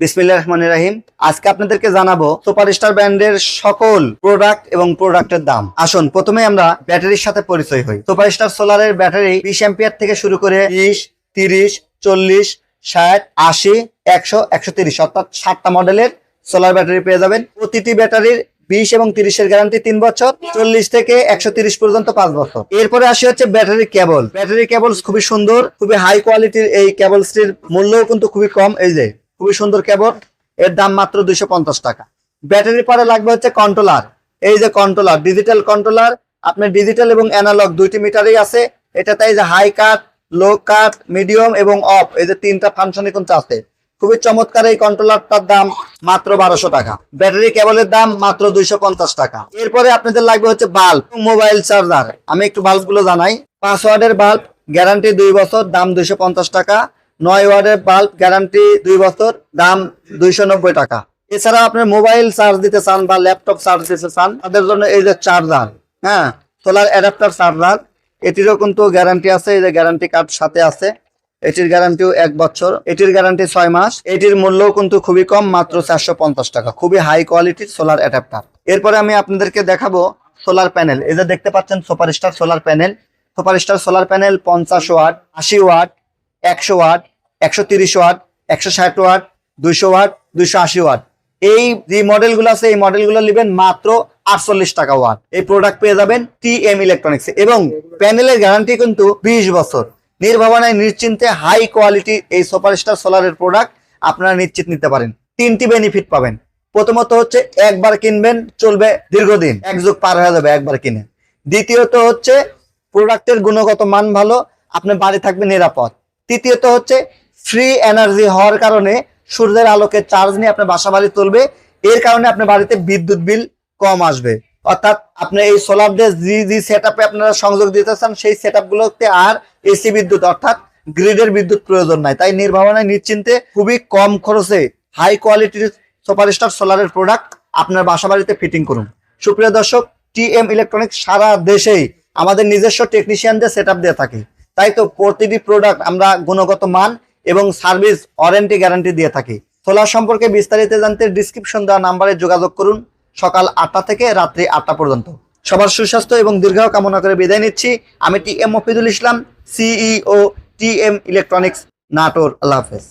বিসমিল্লাহ রহমান রাহিম। আজকে আপনাদেরকে জানাব সুপারস্টার ব্র্যান্ডের সকল প্রোডাক্ট এবং প্রোডাক্টের দাম। আসুন প্রথমে আমরা ব্যাটারির সাথে পরিচয় সোলারের ব্যাটারি থেকে শুরু করে তিরিশ, চল্লিশ, ষাট, আশি, একশো একশো তিরিশ অর্থাৎ সাতটা মডেলের সোলার ব্যাটারি পেয়ে যাবেন। প্রতিটি ব্যাটারির বিশ এবং তিরিশের গ্যারান্টি তিন বছর, চল্লিশ থেকে একশো তিরিশ পর্যন্ত পাঁচ বছর। এরপরে আসি হচ্ছে ব্যাটারি কেবল। ব্যাটারি কেবলস খুবই সুন্দর, খুবই হাই কোয়ালিটির এই কেবলসটির মূল্যও কিন্তু খুবই কম। এই যে খুবই সুন্দর কেবল। এর দাম মাত্র দুইশো পঞ্চাশ টাকা। ব্যাটারি পরে লাগবে হচ্ছে কন্ট্রোলার এই যে কন্ট্রোলার ডিজিটাল কন্ট্রোলার আপনার ডিজিটাল এবং অ্যানালগ দুইটি মিটারই আছে। এটাতে এই যে high cut low cut medium এবং অফ এই যে তিনটা ফাংশনই কিন্তু আছে। খুবই চমৎকার এই কন্ট্রোলারটার দাম মাত্র বারোশো টাকা। ব্যাটারি কেবলের দাম মাত্র দুইশো পঞ্চাশ টাকা। এরপরে আপনাদের লাগবে হচ্ছে বাল্ব মোবাইল চার্জার আমি একটু বাল্বগুলো জানাই। পাঁচ ওয়ার্ডের বাল্ব গ্যারান্টি দুই বছর, দাম দুইশো পঞ্চাশ টাকা। নয় ওয়ার্ডের বাল্ব গ্যারান্টি দুই বছর, দাম দুইশো নব্বই টাকা। এছাড়া আপনি মোবাইল চার্জ দিতে চান বা ল্যাপটপ চার্জ দিতে চান, তাদের জন্য এই যে চার্জার হ্যাঁ সোলার অ্যাডাপ্টার চার্জার এটিরও কিন্তু গ্যারান্টি আছে, এই যে গ্যারান্টি কার্ড সাথে আছে। এটির গ্যারান্টিও এক বছর, এটির গ্যারান্টি ছয় মাস, এটির মূল্যও কিন্তু খুবই কম, মাত্র চারশো পঞ্চাশ টাকা, খুবই হাই কোয়ালিটির সোলার অ্যাডাপ্টার এরপরে আমি আপনাদেরকে দেখাবো সোলার প্যানেল এই যে দেখতে পাচ্ছেন superstar solar panel superstar solar panel পঞ্চাশ ওয়াট, আশি ওয়াট, একশো ওয়াট একশো তিরিশ ওয়াট, একশো ষাট ওয়াট, দুইশো ওয়াট, দুইশো আশি ওয়াট। এই যে মডেলগুলো আছে, এই মডেলগুলো নেবেন মাত্র আটচল্লিশ টাকা ওয়াট। এই প্রোডাক্ট পেয়ে যাবেন টি এম ইলেকট্রনিক্স এবং প্যানেলের গ্যারান্টি কিন্তু বিশ বছর। নির্ভাবনায়, নিশ্চিন্তে হাই কোয়ালিটি এই সুপারস্টার সোলারের প্রোডাক্ট আপনারা নিশ্চিত নিতে পারেন। তিনটি বেনিফিট পাবেন। প্রথমত হচ্ছে, একবার কিনবেন, চলবে দীর্ঘদিন। এক যুগ পার হয়ে যাবে একবার কিনে। দ্বিতীয়ত হচ্ছে প্রোডাক্টের গুণগত মান ভালো, আপনার বাড়ি থাকবে নিরাপদ। তৃতীয়ত হচ্ছে ফ্রি এনার্জি হওয়ার কারণে সূর্যের আলোকে চার্জ নিয়ে আপনার বাসা বাড়ি তুলবে। এর কারণে আপনার বাড়িতে বিদ্যুৎ বিল কম আসবে। অর্থাৎ আপনি এই সোলার দিয়ে জি জি সেট আপনারা সংযোগ দিতে চান, সেই সেট গুলোতে আর এসি বিদ্যুৎ অর্থাৎ গ্রিডের বিদ্যুৎ প্রয়োজন নাই। তাই নির্ভাবনায়, নিশ্চিন্তে খুবই কম খরচে হাই কোয়ালিটির সুপারস্টার সোলারের প্রোডাক্ট আপনার বাসা বাড়িতে ফিটিং করুন। সুপ্রিয় দর্শক টি এম ইলেকট্রনিক্স সারা দেশেই আমাদের নিজস্ব টেকনিশিয়ানদের সেট আপ দিয়ে থাকে। তাই তো প্রতিটি প্রোডাক্ট আমরা গুণগত মান এবং সার্ভিস ওয়ারেন্টি গ্যারান্টি দিয়ে থাকি। সোলার সম্পর্কে বিস্তারিত জানতে ডিসক্রিপশন দেওয়া নাম্বারে যোগাযোগ করুন। সকাল আটটা থেকে রাত্রি আটটা পর্যন্ত। সবার সুস্বাস্থ্য এবং দীর্ঘায়ু কামনা করে বিদায় নিচ্ছি। আমি T M Mofidul Islam CEO T M electronics Natore. Allah হাফেজ।